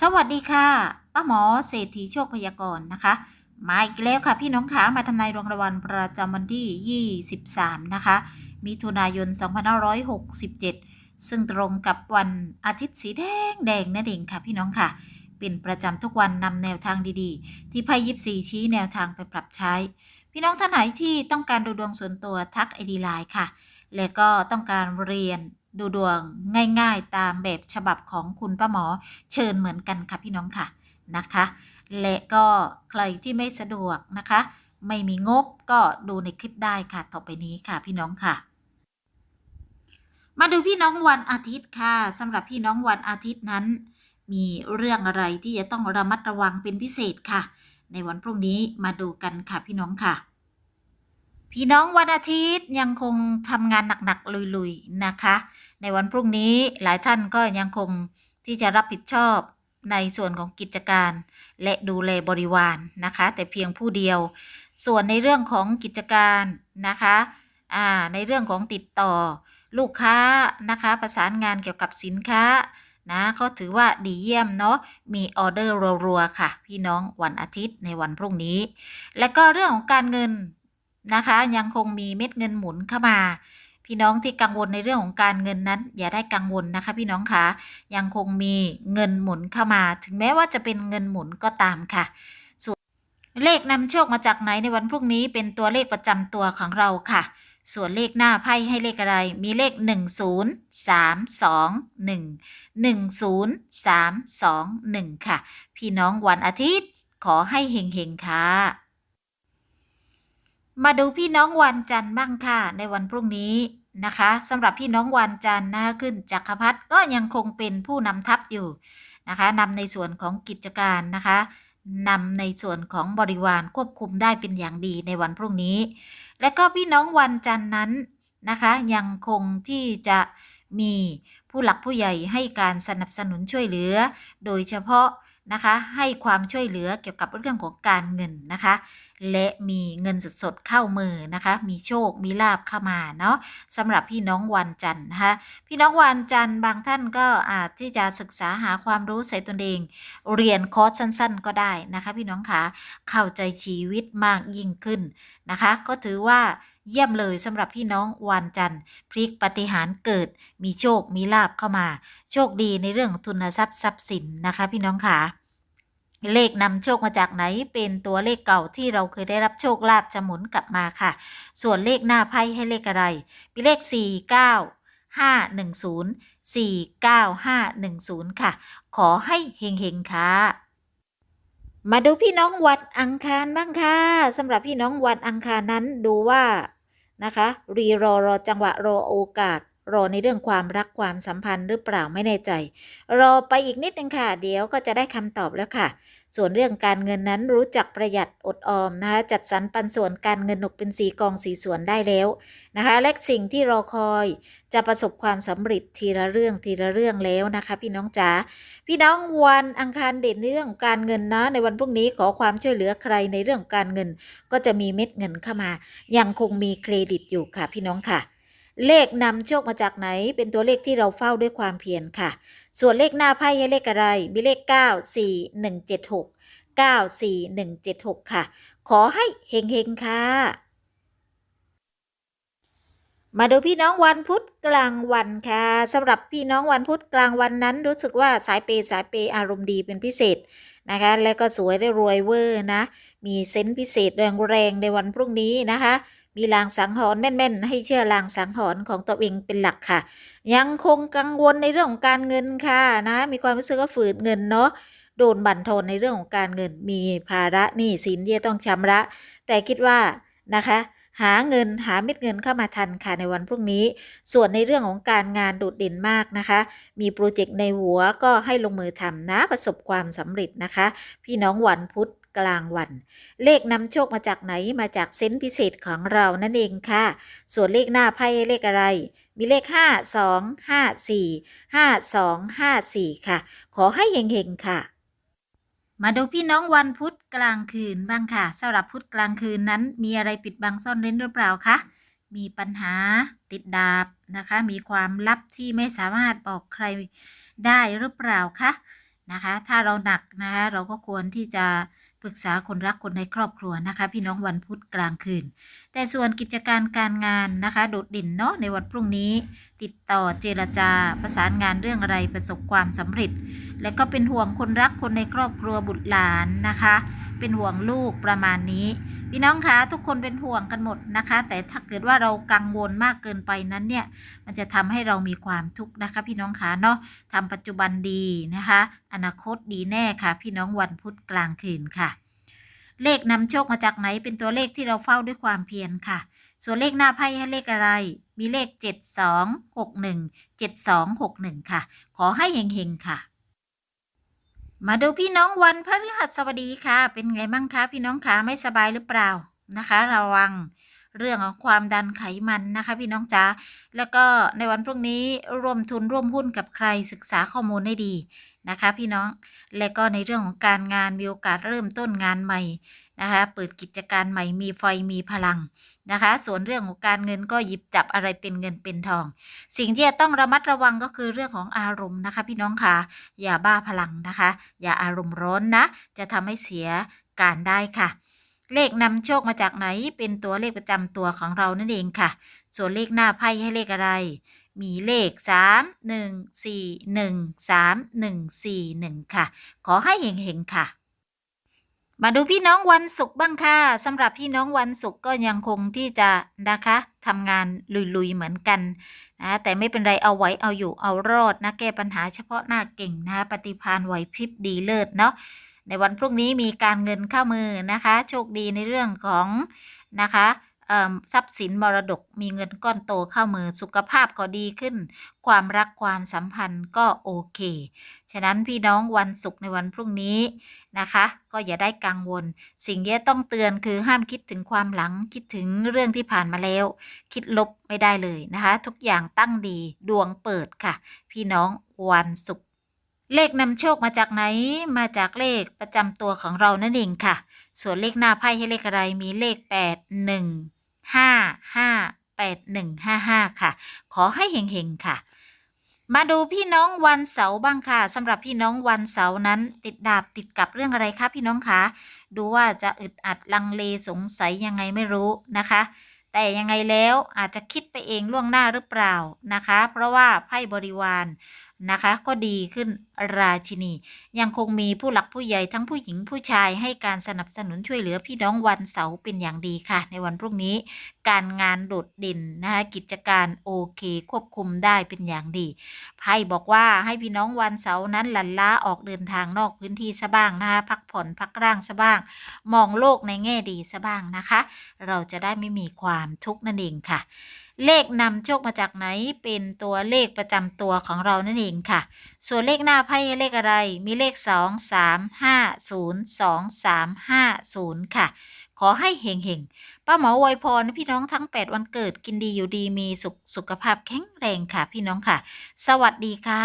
สวัสดีค่ะป้าหมอเศรษฐีโชคพยากรณ์นะคะ มาอีกแล้วค่ะพี่น้องขามาทำนายรางวัลประจำวันที่ 23 นะคะ มิถุนายน 2567 ซึ่งตรงกับวันอาทิตย์สีแดงแดงนั่นเองค่ะพี่น้องค่ะ เป็นประจำทุกวันนำแนวทางดีๆ ที่ไพ่ยิบสีชี้แนวทางไปปรับใช้ พี่น้องท่านไหนที่ต้องการดูดวงส่วนตัวทักไอดีไลน์ค่ะ และก็ต้องการเรียน ดูดวงง่ายๆ ตามแบบฉบับของคุณป้าหมอเชิญเหมือนกันค่ะพี่น้องค่ะนะคะ และก็ใครที่ไม่สะดวกนะคะ ไม่มีงบก็ดูในคลิปได้ค่ะต่อไปนี้ค่ะพี่น้องค่ะ มาดูพี่น้องวันอาทิตย์ค่ะสำหรับพี่น้องวันอาทิตย์นั้น มีเรื่องอะไรที่จะต้องระมัดระวังเป็นพิเศษค่ะ ในวันพรุ่งนี้มาดูกันค่ะพี่น้องค่ะ พี่น้องวันอาทิตย์ยังคงทำงานหนักๆลุยๆนะคะ ในวันพรุ่งนี้หลายท่านก็ยังคงที่จะรับผิดชอบในส่วนของกิจการและดูแลบริวารนะคะ แต่เพียงผู้เดียว ส่วนในเรื่องของกิจการนะคะอ่าในเรื่องของติดต่อลูกค้านะคะประสานงานเกี่ยวกับสินค้านะก็ถือว่าดีเยี่ยมเนาะมีออเดอร์รัวๆค่ะ พี่น้องวันอาทิตย์ในวันพรุ่งนี้ และก็เรื่องของการเงิน นะคะ ยังคงมีเม็ดเงินหมุนเข้ามา พี่น้องที่กังวลในเรื่องของการเงินนั้น อย่าได้กังวลนะคะ พี่น้องคะยังคงมีเงินหมุนเข้ามา ถึงแม้ว่าจะเป็นเงินหมุนก็ตามค่ะส่วนเลขนำโชคมาจากไหนในวันพรุ่งนี้เป็นตัวเลขประจำตัวของเราค่ะ ส่วนเลขหน้าไพ่ให้เลขอะไร มีเลข 1 0 3 2 1 1 0 3 2 1 ค่ะ พี่น้องวันอาทิตย์ขอให้เฮงๆค่ะ มาดูพี่น้องวันจันทร์บ้างค่ะในวันพรุ่งนี้นะคะสำหรับพี่น้องวันจันทร์นะขึ้นจักรพรรดิก็ยังคงเป็นผู้นำทัพอยู่นะคะนำในส่วนของกิจการนะคะนำในส่วนของบริวารควบคุมได้เป็นอย่างดีในวันพรุ่งนี้ และก็พี่น้องวันจันทร์นั้นนะคะยังคงที่จะมีผู้หลักผู้ใหญ่ให้การสนับสนุนช่วยเหลือ โดยเฉพาะนะคะให้ความช่วยเหลือเกี่ยวกับเรื่องของการเงินนะคะ และมีเงินสดๆเข้ามือนะคะ มีโชคมีลาบเข้ามาเนาะสำหรับพี่น้องวันจันทร์นะคะ พี่น้องวันจันทร์บางท่านก็อาจที่จะศึกษาหาความรู้ใส่ตนเอง เรียนคอร์สสั้น ๆ ก็ได้นะคะ พี่น้องคะเข้าใจชีวิตมากยิ่งขึ้นนะคะ ก็ถือว่าเยี่ยมเลยสำหรับพี่น้องวันจันทร์พลิกปฏิหารย์เกิด มีโชคมีลาบเข้ามา โชคดีในเรื่องของทุนทรัพย์ทรัพย์สินนะคะ พี่น้องค่ะ เลขนำโชคมาจากไหนเป็นตัวเลขเก่าที่เราเคยได้รับโชคลาภจะหมุนกลับมาค่ะ ส่วนเลขหน้าไพ่ให้เลขอะไรเป็นเลข 4 9 5 1 0 4 9 5 1 0 ค่ะ ขอให้เฮงๆค่ะ มาดูพี่น้องวันอังคารบ้างค่ะสำหรับพี่น้องวันอังคารนั้นดูว่านะคะ รีรอรอจังหวะรอโอกาส รอในเรื่องความรักความสัมพันธ์หรือเปล่าไม่แน่ใจ รอไปอีกนิดนึงค่ะ เดี๋ยวก็จะได้คำตอบแล้วค่ะ ส่วนเรื่องการเงินนั้นรู้จักประหยัดอดออมนะคะจัดสรรปันส่วนการเงินหนกเป็นสีกองสีส่วนได้แล้วนะคะและสิ่งที่รอคอยจะประสบความสำเร็จทีละเรื่องทีละเรื่องแล้วนะคะ พี่น้องจ๋าพี่น้องวันอังคารเด่นในเรื่องการเงินนะ ในวันพรุ่งนี้ขอความช่วยเหลือใครในเรื่องการเงิน ก็จะมีเม็ดเงินเข้ามา ยังคงมีเครดิตอยู่ค่ะพี่น้องค่ะ เลขนำโชคมาจากไหน เป็นตัวเลขที่เราเฝ้าด้วยความเพียรค่ะ ส่วนเลขหน้าไพ่ให้เลขอะไร มีเลข 9 4 1 7 6 9 4 1 7 6 ค่ะ ขอให้เฮงๆ ค่ะ มาดูพี่น้องวันพุธกลางวันค่ะสำหรับพี่น้องวันพุธกลางวันนั้น รู้สึกว่าสายเปย์สายเปย์อารมณ์ดีเป็นพิเศษนะคะ แล้วก็สวยได้รวยเวอร์นะ มีเซนส์พิเศษแรงๆในวันพรุ่งนี้นะคะ มีลางสังหรณ์แม่นๆ ให้เชื่อลางสังหรณ์ของตัวเองเป็นหลักค่ะ ยังคงกังวลในเรื่องของการเงินค่ะนะ มีความรู้สึกว่าฝืดเงินเนาะโดนบั่นทอนในเรื่องของการเงินมีภาระหนี้สินที่ต้องชำระ แต่คิดว่านะคะหาเงินหาเม็ดเงินเข้ามาทันค่ะในวันพรุ่งนี้ ส่วนในเรื่องของการงานโดดเด่นมากนะคะ มีโปรเจกต์ในหัวก็ให้ลงมือทำนะประสบความสำเร็จนะคะ พี่น้องวันพุธ กลางวัน เลขนำโชคมาจากไหนมาจากเซนต์พิเศษของเรานั่นเองค่ะ ส่วนเลขหน้าไพ่เลขอะไร มีเลข 5 2 5 4 5 2 5 4 ค่ะ ขอให้เฮงๆค่ะ มาดูพี่น้องวันพุธกลางคืนบ้างค่ะสำหรับพุธกลางคืนนั้น มีอะไรปิดบังซ่อนเร้นหรือเปล่าคะมีปัญหาติดดาบนะคะ มีความลับที่ไม่สามารถบอกใครได้หรือเปล่าคะนะคะ ถ้าเราหนักนะคะ เราก็ควรที่จะ ปรึกษาคนรักคนในครอบครัวนะคะ พี่น้องวันพุธกลางคืน แต่ส่วนกิจการการงานนะคะ โดดเด่นเนาะในวันพรุ่งนี้ ติดต่อเจรจาประสานงานเรื่องอะไรประสบความสำเร็จ และก็เป็นห่วงคนรักคนในครอบครัวบุตรหลานนะคะ เป็นห่วงลูกประมาณนี้ พี่น้องคะทุกคนเป็นห่วงกันหมดนะคะ แต่ถ้าเกิดว่าเรากังวลมากเกินไปนั้นเนี่ย มันจะทำให้เรามีความทุกข์นะคะ พี่น้องคะเนาะทำปัจจุบันดีนะคะ อนาคตดีแน่ค่ะ พี่น้องวันพุธกลางคืนค่ะ เลขนำโชคมาจากไหนเป็นตัวเลขที่เราเฝ้าด้วยความเพียรค่ะ ส่วนเลขหน้าไพ่ให้เลขอะไร มีเลข 7261 7261 ค่ะ ขอให้เฮงๆค่ะ มาดูพี่น้องวันพฤหัสบดีค่ะ เป็นไงบ้างคะพี่น้องคะไม่สบายหรือเปล่านะคะ ระวังเรื่องของความดันไขมันนะคะ พี่น้องจ๋าแล้วก็ในวันพรุ่งนี้ร่วมทุนร่วมหุ้นกับใครศึกษาข้อมูลให้ดีนะคะ พี่น้องและก็ในเรื่องของการงานมีโอกาสเริ่มต้นงานใหม่ นะคะเปิดกิจการใหม่มีไฟมีพลังนะคะ ส่วนเรื่องของการเงินก็หยิบจับอะไรเป็นเงินเป็นทอง สิ่งที่จะต้องระมัดระวังก็คือเรื่องของอารมณ์นะคะ พี่น้องค่ะอย่าบ้าพลังนะคะ อย่าอารมณ์ร้อนนะ จะทำให้เสียการได้ค่ะ เลขนำโชคมาจากไหนเป็นตัวเลขประจำตัวของเรานั่นเองค่ะ ส่วนเลขหน้าไพ่ให้เลขอะไรมีเลข 3 1 4 1 3 1 4 1 ค่ะ ขอให้เฮงๆค่ะ มาดูพี่น้องวันศุกร์บ้างค่ะสำหรับพี่น้องวันศุกร์ก็ยังคงที่จะนะคะทำงานลุยๆเหมือนกันนะแต่ไม่เป็นไรเอาไว้เอาอยู่เอารอดนะแก้ปัญหาเฉพาะหน้าเก่งนะคะปฏิพานไหวพริบดีเลิศเนาะในวันพรุ่งนี้มีการเงินเข้ามือนะคะ โชคดีในเรื่องของนะคะ ทรัพย์สินมรดกมีเงินก้อนโตเข้ามือสุขภาพก็ดีขึ้น ความรักความสัมพันธ์ก็โอเค ฉะนั้นพี่น้องวันศุกร์ในวันพรุ่งนี้นะคะ ก็อย่าได้กังวล สิ่งที่ต้องเตือนคือห้ามคิดถึงความหลังคิดถึงเรื่องที่ผ่านมาแล้ว คิดลบไม่ได้เลยนะคะ ทุกอย่างตั้งดีดวงเปิดค่ะ พี่น้องวันศุกร์เลขนำโชคมาจากไหนมาจากเลขประจำตัวของเรานั่นเองค่ะ ส่วนเลขหน้าไพ่ให้เลขอะไรมีเลข8 1 5 5 8 1 5 5 ค่ะ ขอให้เฮงๆค่ะ มาดูพี่น้องวันเสาร์บ้างค่ะสำหรับพี่น้องวันเสาร์นั้น ติดดาบติดกับเรื่องอะไรคะพี่น้องคะดูว่าจะอึดอัดลังเลสงสัยยังไงไม่รู้นะคะ แต่ยังไงแล้วอาจจะคิดไปเองล่วงหน้าหรือเปล่านะคะ เพราะว่าไพ่บริวาร นะคะ ก็ดีขึ้นราชินี ยังคงมีผู้หลักผู้ใหญ่ทั้งผู้หญิงผู้ชายให้การสนับสนุนช่วยเหลือพี่น้องวันเสาร์เป็นอย่างดีค่ะ ในวันพรุ่งนี้ การงานโดดเด่นนะคะกิจการโอเค ควบคุมได้เป็นอย่างดีไพ่บอกว่าให้พี่น้องวันเสาร์นั้นหลั่นล้าออกเดินทางนอกพื้นที่ซะบ้างนะคะพักผ่อนพักร่างซะบ้าง มองโลกในแง่ดีซะบ้างนะคะ เราจะได้ไม่มีความทุกข์นั่นเองค่ะ เลขนำโชคมาจากไหน เป็นตัวเลขประจำตัวของเรานั่นเองค่ะ ส่วนเลขหน้าไพ่เลขอะไร มีเลข 2 3 5 0 2 3 5 0 ค่ะ ขอให้เฮงๆ ป้าหมออยพรพี่น้องทั้ง 8 วันเกิดกินดีอยู่ดีมีสุขสุขภาพแข็งแรงค่ะ พี่น้องค่ะ สวัสดีค่ะ